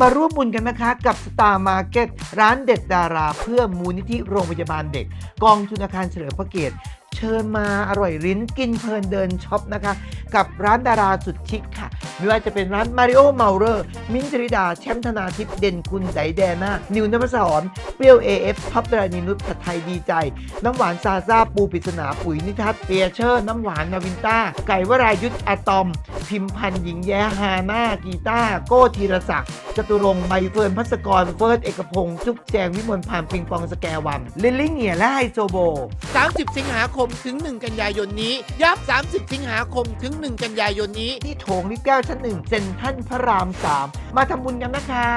มาร่วมบุญกันนะคะกับ Star Market ร้านเด็ดดารา เพื่อมูลนิธิโรงพยาบาลเด็ก กองทุนอาคารเฉลิมพระเกียรติเชิญมาอร่อยลิ้นกินเพลินเดินช็อปนะคะ กับร้านดาราสุดชิคค่ะ ไม่ว่าจะเป็นร้านมาริโอเมาเลอร์มิ้นจริดา แชมป์ธนาทิพย์เด่นคุณไดแดน่านิวนพศรเปรี้ยว AF พับดรานินุชผัดไทยดีใจ น้ำหวานซาซาปูปริศนาปุ๋ยนิทัศน์เปียเชอร์ น้ำหวานนาวินต้า ไก่วรายุทธอะตอม พิมพันธ์หญิงแย้ฮาน่ากีตาร์โก้ธีรศักดิ์จตุรงค์ใบเฟิร์นพัสกรเฟิร์สเอกพงศ์จุ๊บแจงวิมลพานปิงปองสแกวันลิลลี่เหงียและไฮโซโบ 30 สิงหาคมถึง 1 กันยายนนี้ยับ30 สิงหาคมถึง 1 กันยายนนี้ ที่โถงลิฟต์แก้วชั้นหนึ่งเซ็นทรัลพระราม 3 มาทำบุญกันนะคะ